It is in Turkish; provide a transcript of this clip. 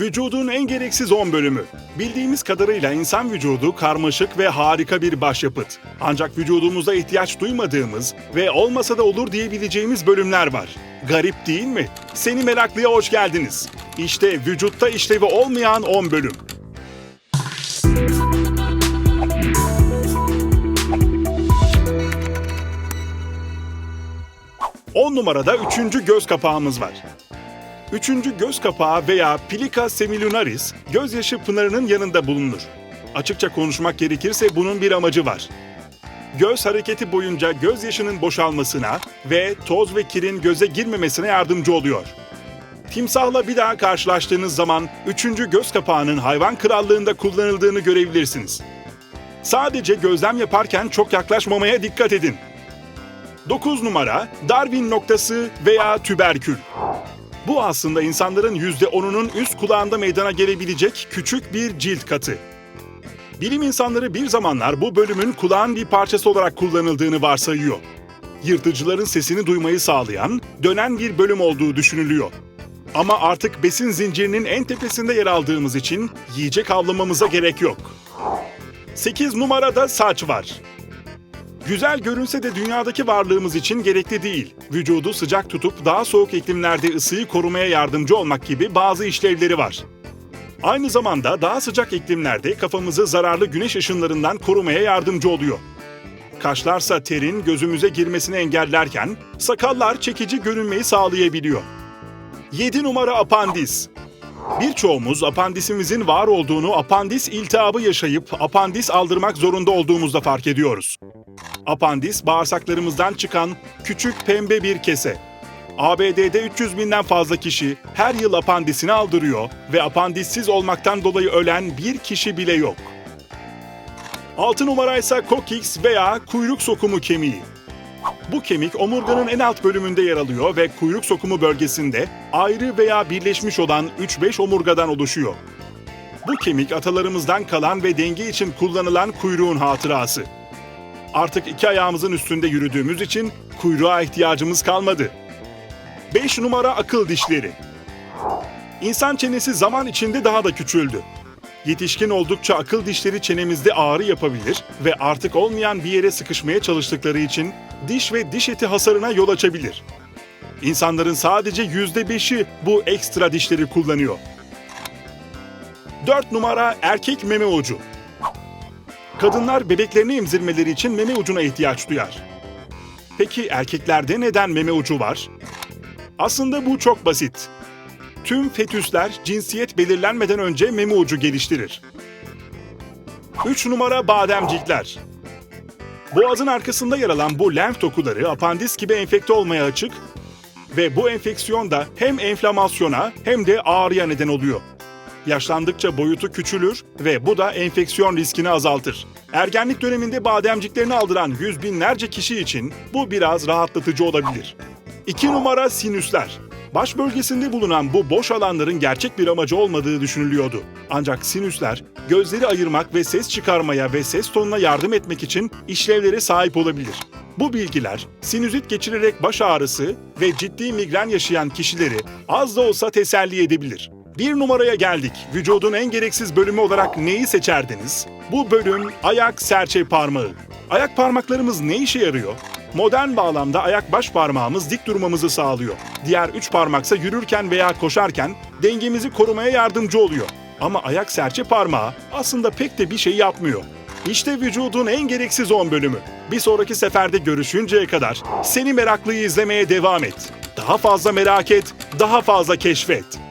Vücudun en gereksiz 10 bölümü. Bildiğimiz kadarıyla insan vücudu karmaşık ve harika bir başyapıt. Ancak vücudumuzda ihtiyaç duymadığımız ve olmasa da olur diyebileceğimiz bölümler var. Garip değil mi? Seni meraklıya hoş geldiniz. İşte vücutta işlevi olmayan 10 bölüm. 10 numarada üçüncü göz kapağımız var. Üçüncü göz kapağı veya Plica semilunaris gözyaşı pınarının yanında bulunur. Açıkça konuşmak gerekirse bunun bir amacı var. Göz hareketi boyunca gözyaşının boşalmasına ve toz ve kirin göze girmemesine yardımcı oluyor. Timsahla bir daha karşılaştığınız zaman üçüncü göz kapağının hayvan krallığında kullanıldığını görebilirsiniz. Sadece gözlem yaparken çok yaklaşmamaya dikkat edin. 9 numara Darwin noktası veya tüberkül. Bu aslında insanların %10'unun üst kulağında meydana gelebilecek küçük bir cilt katı. Bilim insanları bir zamanlar bu bölümün kulağın bir parçası olarak kullanıldığını varsayıyor. Yırtıcıların sesini duymayı sağlayan, dönen bir bölüm olduğu düşünülüyor. Ama artık besin zincirinin en tepesinde yer aldığımız için yiyecek avlamamıza gerek yok. 8 numarada saç var. Güzel görünse de dünyadaki varlığımız için gerekli değil. Vücudu sıcak tutup daha soğuk iklimlerde ısıyı korumaya yardımcı olmak gibi bazı işlevleri var. Aynı zamanda daha sıcak iklimlerde kafamızı zararlı güneş ışınlarından korumaya yardımcı oluyor. Kaşlarsa terin gözümüze girmesini engellerken sakallar çekici görünmeyi sağlayabiliyor. 7 numara apandis. Birçoğumuz apandisimizin var olduğunu apandis iltihabı yaşayıp apandis aldırmak zorunda olduğumuzda fark ediyoruz. Apandis bağırsaklarımızdan çıkan küçük pembe bir kese. ABD'de 300 binden fazla kişi her yıl apandisini aldırıyor ve apandissiz olmaktan dolayı ölen bir kişi bile yok. 6 numara ise coccyx veya kuyruk sokumu kemiği. Bu kemik omurganın en alt bölümünde yer alıyor ve kuyruk sokumu bölgesinde ayrı veya birleşmiş olan 3-5 omurgadan oluşuyor. Bu kemik atalarımızdan kalan ve denge için kullanılan kuyruğun hatırası. Artık iki ayağımızın üstünde yürüdüğümüz için kuyruğa ihtiyacımız kalmadı. 5 numara akıl dişleri. İnsan çenesi zaman içinde daha da küçüldü. Yetişkin oldukça akıl dişleri çenemizde ağrı yapabilir ve artık olmayan bir yere sıkışmaya çalıştıkları için diş ve diş eti hasarına yol açabilir. İnsanların sadece yüzde beşi bu ekstra dişleri kullanıyor. 4 numara erkek meme ucu. Kadınlar bebeklerini emzirmeleri için meme ucuna ihtiyaç duyar. Peki erkeklerde neden meme ucu var? Aslında bu çok basit. Tüm fetüsler cinsiyet belirlenmeden önce meme ucu geliştirir. 3 numara bademcikler. Boğazın arkasında yer alan bu lenf dokuları apandis gibi enfekte olmaya açık ve bu enfeksiyon da hem enflamasyona hem de ağrıya neden oluyor. Yaşlandıkça boyutu küçülür ve bu da enfeksiyon riskini azaltır. Ergenlik döneminde bademciklerini aldıran yüz binlerce kişi için bu biraz rahatlatıcı olabilir. 2 numara sinüsler. Baş bölgesinde bulunan bu boş alanların gerçek bir amacı olmadığı düşünülüyordu. Ancak sinüsler gözleri ayırmak ve ses çıkarmaya ve ses tonuna yardım etmek için işlevlere sahip olabilir. Bu bilgiler sinüzit geçirerek baş ağrısı ve ciddi migren yaşayan kişileri az da olsa teselli edebilir. Bir numaraya geldik. Vücudun en gereksiz bölümü olarak neyi seçerdiniz? Bu bölüm ayak serçe parmağı. Ayak parmaklarımız ne işe yarıyor? Modern bağlamda ayak baş parmağımız dik durmamızı sağlıyor. Diğer üç parmaksa yürürken veya koşarken dengemizi korumaya yardımcı oluyor. Ama ayak serçe parmağı aslında pek de bir şey yapmıyor. İşte vücudun en gereksiz 10 bölümü. Bir sonraki seferde görüşünceye kadar seni meraklıyı izlemeye devam et. Daha fazla merak et, daha fazla keşfet.